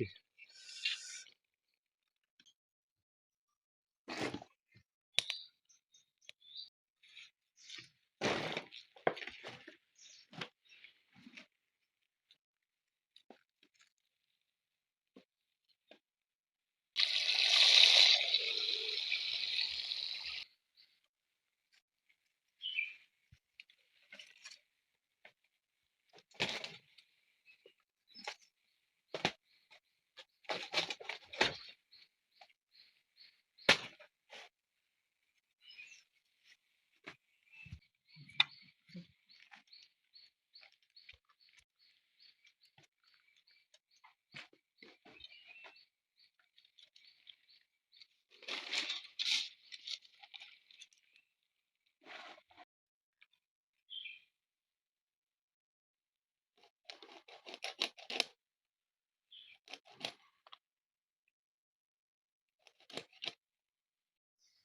നിക്ക്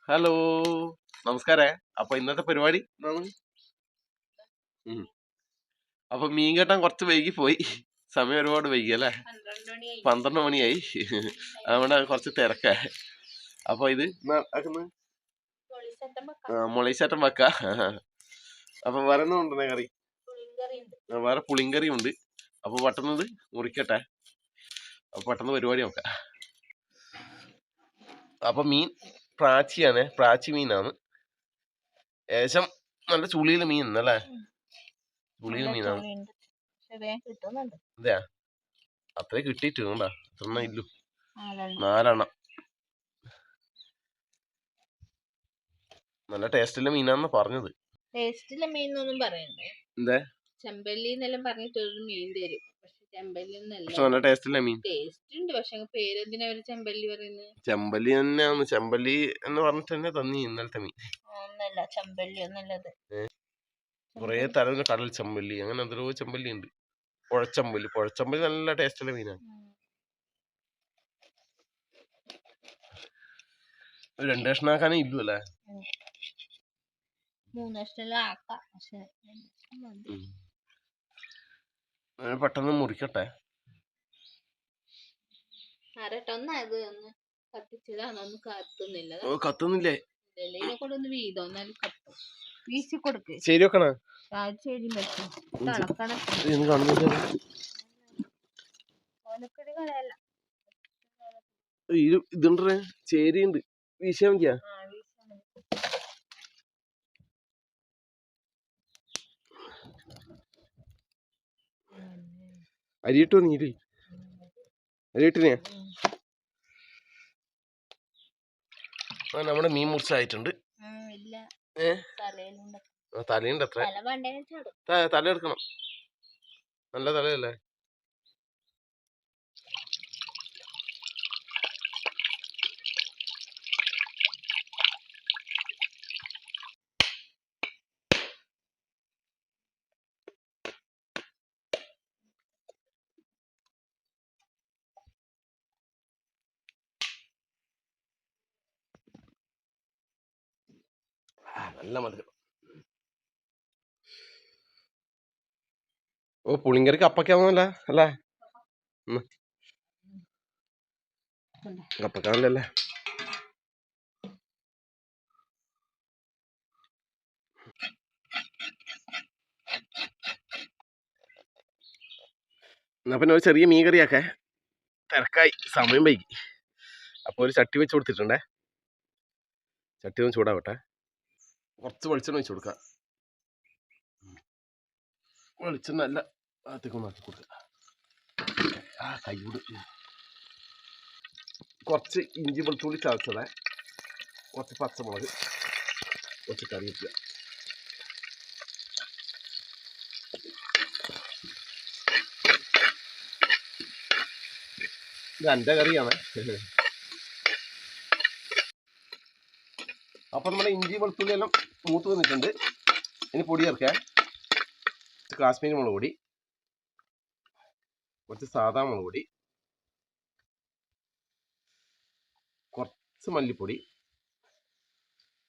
hello. നമസ്കാരേ. അപ്പൊ ഇന്നത്തെ പരിപാടി? അപ്പൊ മീൻ കെട്ടാൻ കുറച്ച് വൈകി പോയി. സമയം ഒരുപാട് വൈകി അല്ലേ? പന്ത്രണ്ട് മണിയായി അതുകൊണ്ട് കുറച്ച് തിരക്ക. അപ്പൊ ഇത് ന- ആക്കുന്നെ? പൊളിച്ചട്ടം ആ, മുളയിച്ചാട്ടം വെക്ക. അപ്പൊ ഉണ്ടെന്നേ കറി? വേറെ പുളിങ്കറി ഉണ്ട് അപ്പൊ പെട്ടെന്ന് ഇത് മുറിക്കട്ടെ. അപ്പൊ പെട്ടെന്ന് പരിപാടി നോക്കാം. അപ്പൊ മീൻ പ്രാച്ചിയാണ്. പ്രാച്ചി മീനാണ്. ഏകദേശം നല്ല ചുളിയിൽ മീൻ അല്ലേ ചുളിയിൽ മീനാണ്. അതെയാ? അത്രേ കിട്ടിയിട്ട് വേണ്ട അത്ര ഇല്ലു. നാലെണ്ണം. നല്ല ടേസ്റ്റിലെ മീനാന്ന് പറഞ്ഞത്. ടേസ്റ്റിലെ മീൻ എന്നൊന്നും പറയണ്ടേ? എന്താ? ചെമ്പല്ലി എന്നെല്ലാം പറഞ്ഞിട്ട് ഒരു മീൻ തരും. ചെമ്പല്ലി പക്ഷെ ടേസ്റ്റുള്ള മീൻ? ടേസ്റ്റ് ഉണ്ട് പക്ഷെ അവർ ചെമ്പല്ലി പറയുന്നത് ചെമ്പല്ലി തന്നെയാണ് ചെമ്പല്ലി എന്ന് പറഞ്ഞിട്ട് തന്നെ തന്നി ഇന്നലത്തെ മീൻ. ഒന്നല്ല. ചെമ്പല്ലി ഒന്നല്ലത് കുറേ തരം കടൽ ചെമ്പല്ലി. അങ്ങനെ എന്തോ ചെമ്പല്ലി ഉണ്ട്. പുഴച്ചമ്പല്ലി. പുഴച്ചമ്പല്ലി നല്ല ടേസ്റ്റുള്ള മീനാണ്. രണ്ട് കഷ്ണം ആക്കാനേ ഇല്ലു അല്ലേ? മൂന്ന് കഷ്ണം ആക്കാം. പക്ഷെ പെട്ടെന്ന് മുറിക്കട്ടെ. കത്തുന്നില്ലേ. ശരി ഇതിനെ കൊണ്ട് ഒന്ന് വീതം എന്നാലും കത്തും വീശി കൊടുക്ക് ശരി വെക്കണ ശരി പറ്റും തിളക്കണം എന്ന് കാണുന്നില്ല ഓലക്കടി കളയല്ല ഇത് ഇതുണ്ട് ചേരി ഉണ്ട് വീശാൻ മതിയാ ആ വീശി മതി. അരിയിട്ട് വന്നിട്ട് അരിയിട്ടിനെയാ. ആ നമ്മുടെ മീൻ മുറിച്ചായിട്ടുണ്ട്. ആയിട്ടുണ്ട് ഏ? തലയുണ്ട് അത്ര തല എടുക്കണം. നല്ല തലയല്ലേ? നല്ല മധുരം. ഓ പുളിങ്കറിക്ക് അപ്പക്കാവുന്നല്ല അല്ലേ. കപ്പക്കാവില്ലല്ലേ എന്നാ പിന്നെ ഒരു ചെറിയ മീൻ കറിയാക്കെ തിരക്കായി സമയം വൈകി. അപ്പോൾ ഒരു ചട്ടി വെച്ച് കൊടുത്തിട്ടുണ്ടേ. ചട്ടി ഒന്ന് ചൂടാവട്ടെ. കുറച്ച് വെളിച്ചെണ്ണ വെച്ച് കൊടുക്കാം വെളിച്ചെണ്ണ അല്ല ഭാഗത്തേക്കൊന്ന് ആക്കി കൊടുക്കുക. ആ കൈയോട് കുറച്ച് ഇഞ്ചി വെളുത്തുള്ളി ചതച്ചത്. കുറച്ച് പച്ചമുളക്. കുറച്ച് കറിവേപ്പില. ഇത് എന്റെ കറിയാണ്. അപ്പം നമ്മുടെ ഇഞ്ചി വെളുത്തുള്ളി എല്ലാം മൂത്ത് വന്നിട്ടുണ്ട്. ഇനി പൊടി ചേർക്കാം. കാശ്മീരി മുളക് പൊടി. കുറച്ച് സാധാ മുളക് പൊടി. കുറച്ച് മല്ലിപ്പൊടി.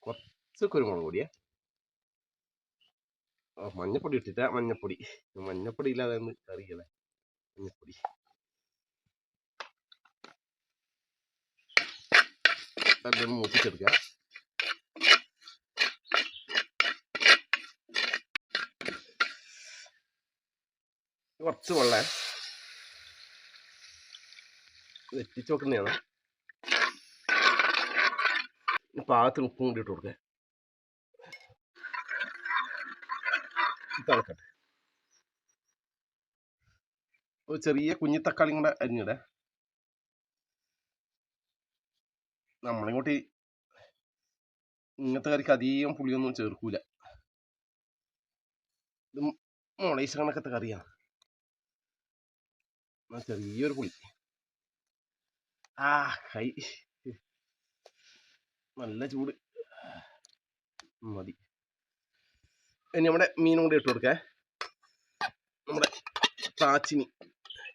കുറച്ച് കുരുമുളക് പൊടിയാ. മഞ്ഞപ്പൊടി ഇട്ടിട്ട മഞ്ഞപ്പൊടി. മഞ്ഞപ്പൊടി ഇല്ലാതെ അറിയല്ലേ. മഞ്ഞപ്പൊടി. അതെല്ലാം മൂപ്പിച്ചെടുക്കുക കുറച്ച് വെള്ളം. വെറ്റിച്ച് വെക്കുന്നതാണ്. പാകത്തിന് ഉപ്പും കൂടി ഇട്ട് കൊടുക്കട്ടെ ഒരു ചെറിയ കുഞ്ഞി തക്കാളി കൂടെ അരിഞ്ഞിടേ. നമ്മളിങ്ങോട്ട് ഇങ്ങനത്തെ കറിക്ക് അധികം പുളിയൊന്നും ചേർക്കൂല. ഇത് മുളയിച്ച കണക്കത്തെ കറിയാണ് ചെറിയൊരു പുളി ആ കൈ നല്ല ചൂട് മതി ഇനി നമ്മുടെ മീനും കൂടി ഇട്ട് കൊടുക്കേ നമ്മുടെ പ്രാച്ചിനി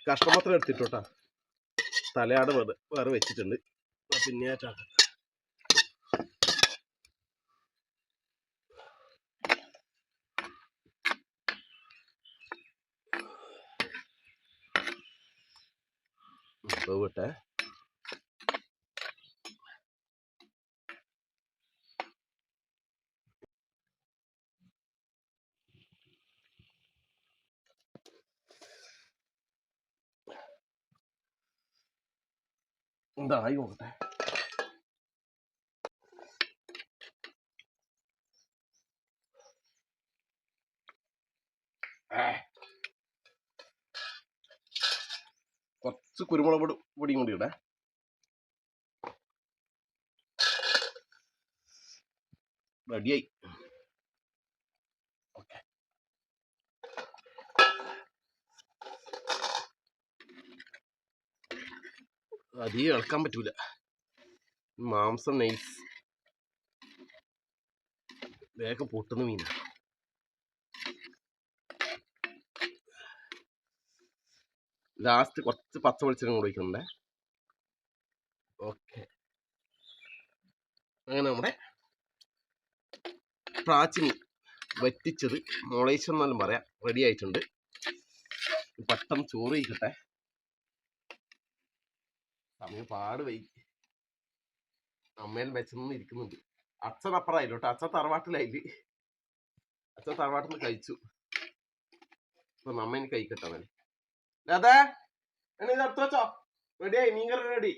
കഷ്ണം മാത്രം എടുത്തിട്ടോട്ടാ തലയാട് വേറെ വേറെ വെച്ചിട്ടുണ്ട് ആ, പിന്നെ ആയിട്ടാക്കാം. ഉപ്പ് വിട്ടെ എന്തായി നോക്കട്ടെ ആ. കുറച്ച് കുരുമുളക് പൊടി പൊടിയും കൂടി ഇടേ. റെഡിയായി. അധികം ഇളക്കാൻ പറ്റൂല. മാംസം നൈസ് വേഗം പൊട്ടുന്ന മീന. ലാസ്റ്റ് കുറച്ച് പച്ച വെളിച്ചെണ്ണ കൂടി വയ്ക്കുന്നുണ്ടേ ഓക്കെ. അങ്ങനെ നമ്മുടെ പ്രാച്ചിനി വറ്റിച്ചത് മുളയിച്ചെന്നാലും പറയാം. റെഡി ആയിട്ടുണ്ട്. പെട്ടെന്ന് ചോറ് കഴിക്കട്ടെ. സമയം പാട് വൈകി അമ്മേൻ വെച്ചൊന്നും ഇരിക്കുന്നുണ്ട്. അച്ഛൻ അപ്പുറമായില്ല? അച്ഛൻ തറവാട്ടിലായില്ല? അച്ഛൻ തറവാട്ടിൽ നിന്ന് കഴിച്ചു. അപ്പൊ നമ്മ കഴിക്കട്ടെ അവൻ അതെ? എന്നെ ഇത് എടുത്തു വെച്ചോ. റെഡിയായി മീൻകറി റെഡി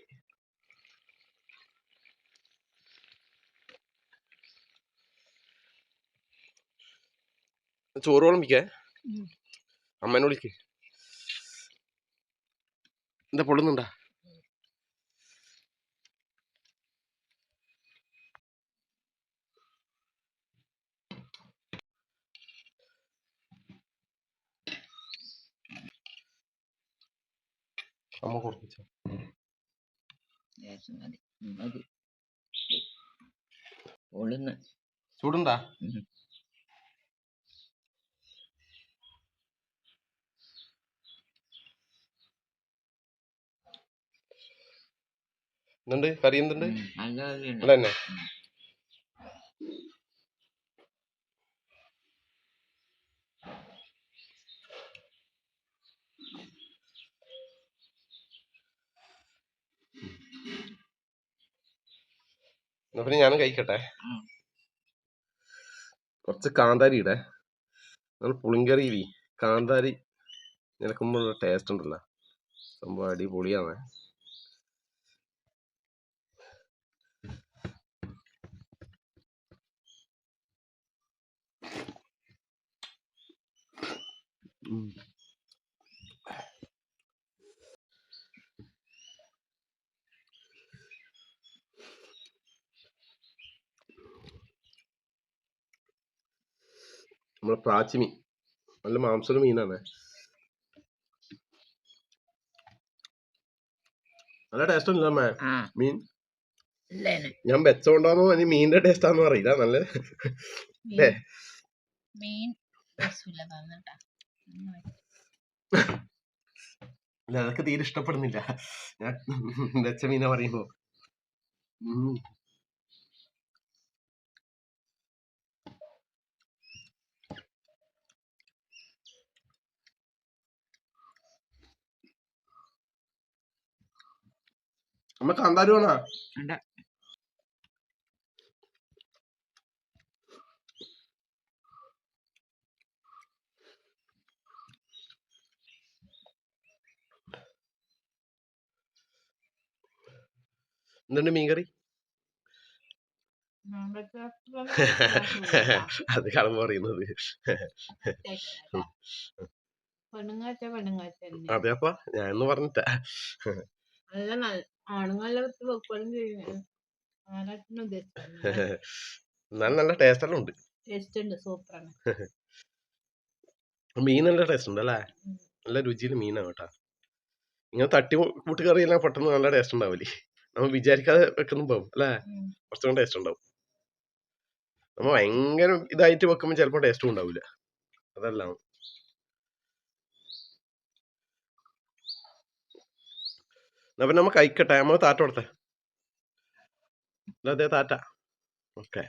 ചോറ് വിളമ്പിക്കേ. അമ്മേനെ വിളിക്ക്. എന്താ പൊള്ളുന്നുണ്ടാ? അമ്മ കുറപ്പിച്ച? ചൂടുണ്ടാ. എന്തുണ്ട്? കറി എന്തുണ്ട്? നല്ല തന്നെ എന്നാ പിന്നെ ഞാനും കഴിക്കട്ടെ. കുറച്ച് കാന്താരി ഇടേ. നമ്മൾ പുളിങ്കറി പുളിങ്കറിയിൽ കാന്താരി നിലക്കുമ്പോഴുള്ള ടേസ്റ്റ് ഉണ്ടല്ലോ. സംഭവം അടിപൊളിയാണ് ഉം. നമ്മളെ പ്രാച്ചിമീൻ നല്ല മാംസമുള്ള മീനാണ്. നല്ല ടേസ്റ്റ് ഉണ്ടല്ലോ അമ്മേ. മീൻ. ഞാൻ വെച്ചോണ്ടാന്നോ അതിന് മീനിന്റെ ടേസ്റ്റ് ആണെന്നോ അറിയില്ല നല്ല. മീൻ. അല്ല അതൊക്കെ തീരെ ഇഷ്ടപ്പെടുന്നില്ല. ഞാൻ വെച്ച മീന പറയുമ്പോ. അമ്മ കാന്താരി വേണോ? വേണ്ട. എന്തുണ്ട് മീൻകറി? അത് കടമ്പ പറയുന്നത്. അതെ അപ്പ ഞാൻ പറഞ്ഞിട്ടാ. ആണുങ്ങളെ വെച്ച് വെക്കുകയും ചെയ്യും ആരാട്ടിനും എന്നാലും നല്ല ടേസ്റ്റ് എല്ലാം ഉണ്ട്. ടേസ്റ്റ് ഉണ്ട് സൂപ്പറാണ് മീൻ നല്ല ടേസ്റ്റ് ഉണ്ട് അല്ലേ? നല്ല രുചിയിൽ മീനാണ് കേട്ടാ. ഇങ്ങനെ തട്ടി കൂട്ട് എല്ലാം പെട്ടെന്ന് നല്ല ടേസ്റ്റ് ഉണ്ടാവില്ലേ നമ്മൾ വിചാരിക്കാതെ വെക്കുന്നു പോകും അല്ലേ? കുറച്ചും ടേസ്റ്റ് ഉണ്ടാവും. നമ്മ ഭയങ്കര ഇതായിട്ട് വെക്കുമ്പോൾ ചിലപ്പോൾ ടേസ്റ്റും ഉണ്ടാവില്ല അതെല്ലാം. പിന്നെ നമുക്ക് അയക്കട്ടെ നമ്മൾ താറ്റ കൊടുത്തേ. അതെ താറ്റ. ഓക്കെ.